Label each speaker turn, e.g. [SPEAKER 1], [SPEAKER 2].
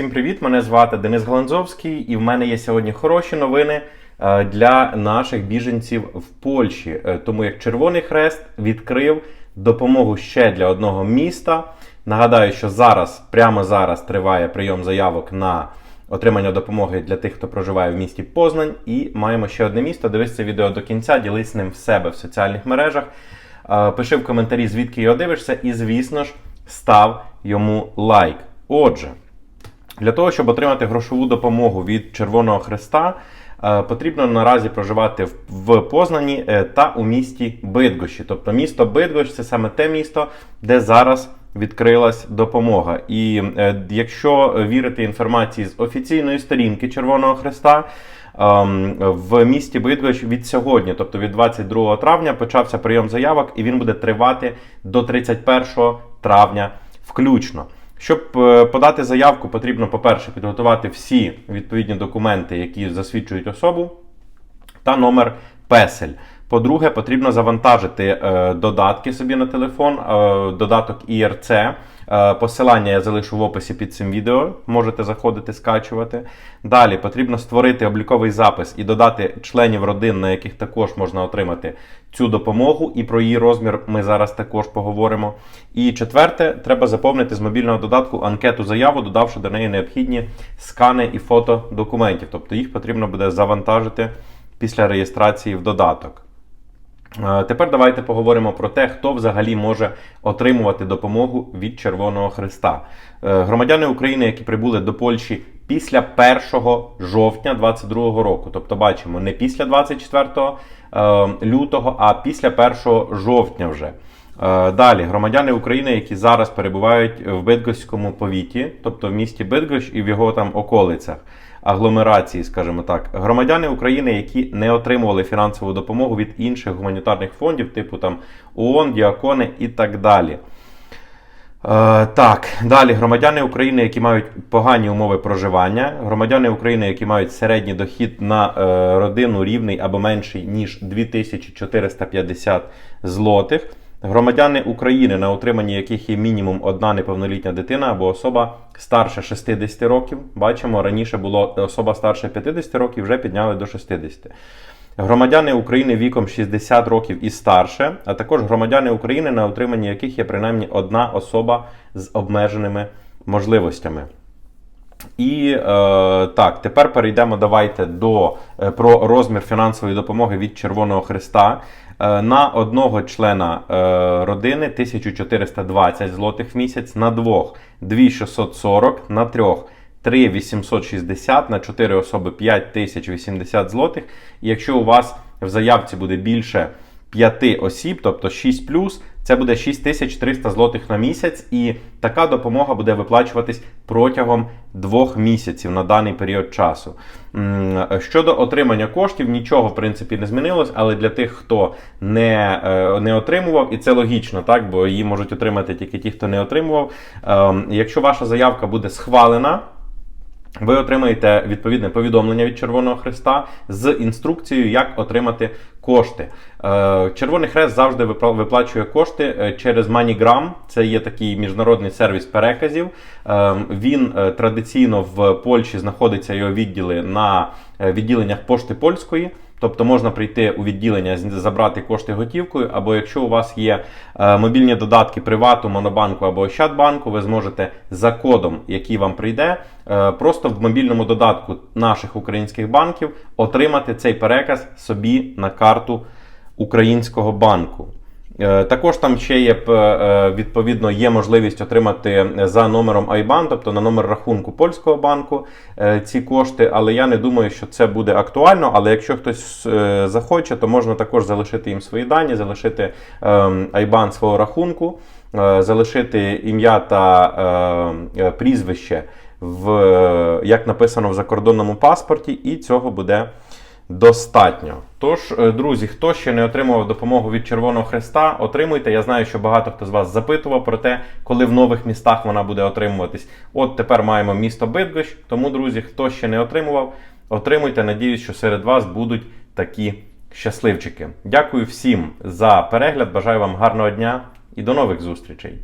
[SPEAKER 1] Всім привіт! Мене звати Денис Галанзовський, і в мене є сьогодні хороші новини е, для наших біженців в Польщі. Е, Тому як Червоний Хрест відкрив допомогу ще для одного міста. Нагадаю, що зараз, прямо зараз, триває прийом заявок на отримання допомоги для тих, хто проживає в місті Познань. І маємо ще одне місто. Дивись це відео до кінця, ділись ним в себе в соціальних мережах. Е, Пиши в коментарі, звідки його дивишся, і, звісно ж, став йому лайк. Отже, для того, щоб отримати грошову допомогу від Червоного Хреста, е, потрібно наразі проживати в- Познані е, та у місті Бидгощі. Тобто місто Бидгощ це саме те місто, де зараз відкрилась допомога. І е, якщо вірити інформації з офіційної сторінки Червоного Хреста, ем, в місті Бидгощ від сьогодні, тобто від 22 травня, почався прийом заявок, і він буде тривати до 31 травня включно. Щоб е, подати заявку, потрібно, по-перше, підготувати всі відповідні документи, які засвідчують особу, та номер песель. По-друге, потрібно завантажити е, додатки собі на телефон, е, додаток IRC. Е, посилання я залишу в описі під цим відео. Можете заходити, скачувати. Далі потрібно створити обліковий запис і додати членів родин, на яких також можна отримати цю допомогу. І про її розмір ми зараз також поговоримо. І четверте, треба заповнити з мобільного додатку анкету заяву, додавши до неї необхідні скани і фото документів. Тобто їх потрібно буде завантажити після реєстрації в додаток. Е, Тепер давайте поговоримо про те, хто взагалі може отримувати допомогу від Червоного Христа. Е, Громадяни України, які прибули до Польщі після 1 жовтня 2022 року, тобто бачимо не після 24 е, лютого, а після 1 жовтня вже. Е, Далі громадяни України, які зараз перебувають в Бидгоському повіті, тобто в місті Бидгощ і в його там околицях, агломерації, скажімо так, громадяни України, які не отримували фінансову допомогу від інших гуманітарних фондів, типу там ООН, Діакони і так далі. Е, так, далі громадяни України, які мають погані умови проживання, громадяни України, які мають середній дохід на е, родину рівний або менший ніж 2450 злотих. Громадяни України, на утриманні яких є мінімум одна неповнолітня дитина або особа старше 60 років. Бачимо, раніше було особа старше 50 років, вже підняли до 60. Громадяни України віком 60 років і старше, а також громадяни України, на утриманні яких є принаймні одна особа з обмеженими можливостями. І е, так, тепер перейдемо давайте до е, про розмір фінансової допомоги від Червоного Христа. Е, на одного члена е, родини 1420 злотих в місяць, на двох 2640, на трьох 3860, на 4 особи 5080 злотих. І якщо у вас в заявці буде більше 5 осіб, тобто 6 це буде 6300 злотих на місяць, і така допомога буде виплачуватись протягом двох місяців на даний період часу. Щодо отримання коштів, нічого в принципі не змінилось, але для тих, хто не, е, не отримував, і це логічно, так, бо її можуть отримати тільки ті, хто не отримував. Ем, Якщо ваша заявка буде схвалена, ви отримаєте відповідне повідомлення від Червоного Хреста з інструкцією, як отримати кошти. Е, Червоний Хрест завжди випла- виплачує кошти е, через MoneyGram. Це є такий міжнародний сервіс переказів. Е, Він традиційно в Польщі знаходиться його відділи на відділеннях пошти польської. Тобто можна прийти у відділення, забрати кошти готівкою, або якщо у вас є е, мобільні додатки Привату, Монобанку або Ощадбанку, ви зможете за кодом, який вам прийде, е, просто в мобільному додатку наших українських банків отримати цей переказ собі на карту українського банку. Е, Також там ще є е, відповідно є можливість отримати за номером IBAN, тобто на номер рахунку польського банку е, ці кошти. Але я не думаю, що це буде актуально. Але якщо хтось е, захоче, то можна також залишити їм свої дані, залишити ем, IBAN свого рахунку, е, залишити ім'я та е, е, прізвище в е, як написано в закордонному паспорті, і цього буде достатньо. Тож, е, друзі, хто ще не отримував допомогу від Червоного Хреста, отримуйте. Я знаю, що багато хто з вас запитував про те, коли в нових містах вона буде отримуватись. От тепер маємо місто Бидгощ. Тому, друзі, хто ще не отримував, отримуйте. Надіюсь, що серед вас будуть такі щасливчики. Дякую всім за перегляд. Бажаю вам гарного дня і до нових зустрічей.